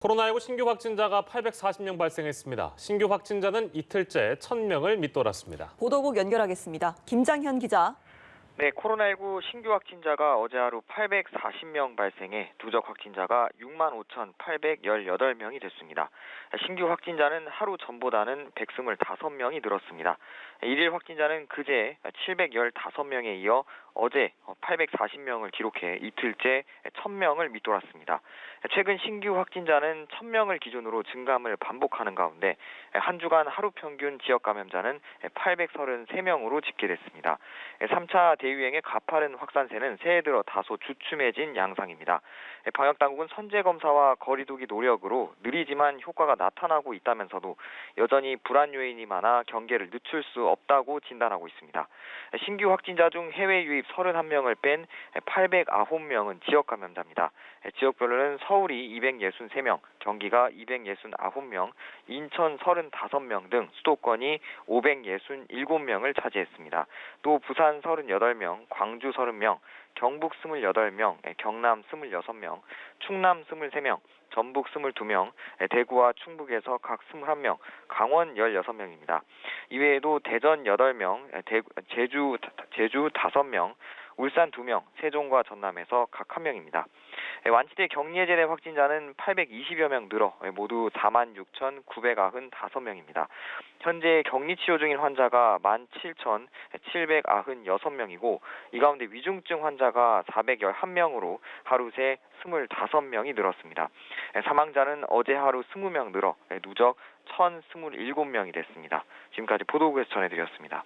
코로나19 신규 확진자가 840명 발생했습니다. 신규 확진자는 이틀째 1000명을 밑돌았습니다. 보도국 연결하겠습니다. 김장현 기자. 네, 코로나19 신규 확진자가 어제 하루 840명 발생해 누적 확진자가 65,818명이 됐습니다. 신규 확진자는 하루 전보다는 125명이 늘었습니다. 일일 확진자는 그제 715명에 이어 어제 840명을 기록해 이틀째 1000명을 밑돌았습니다. 최근 신규 확진자는 1000명을 기준으로 증감을 반복하는 가운데 한 주간 하루 평균 지역 감염자는 833명으로 집계됐습니다. 3차 대유행의 가파른 확산세는 새해 들어 다소 주춤해진 양상입니다. 방역 당국은 선제 검사와 거리두기 노력으로 느리지만 효과가 나타나고 있다면서도 여전히 불안 요인이 많아 경계를 늦출 수 없다고 진단하고 있습니다. 신규 확진자 중 해외 유입 31명을 뺀 809명은 지역 감염자입니다. 지역별로는 서울이 263명, 경기가 269명, 인천 35명 등 수도권이 567명을 차지했습니다. 또 부산 38명, 광주 30명, 경북 28명, 경남 26명, 충남 23명, 전북 22명, 대구와 충북에서 각 21명, 강원 16명입니다. 이외에도 대전 8명, 대구, 제주 제주 5명, 울산 2명, 세종과 전남에서 각 1명입니다. 완치대 격리해제된 확진자는 820여 명 늘어 모두 46,995명입니다. 현재 격리 치료 중인 환자가 17,796명이고 이 가운데 위중증 환자가 411명으로 하루 새 25명이 늘었습니다. 사망자는 어제 하루 20명 늘어 누적 1,027명이 됐습니다. 지금까지 보도국에서 전해드렸습니다.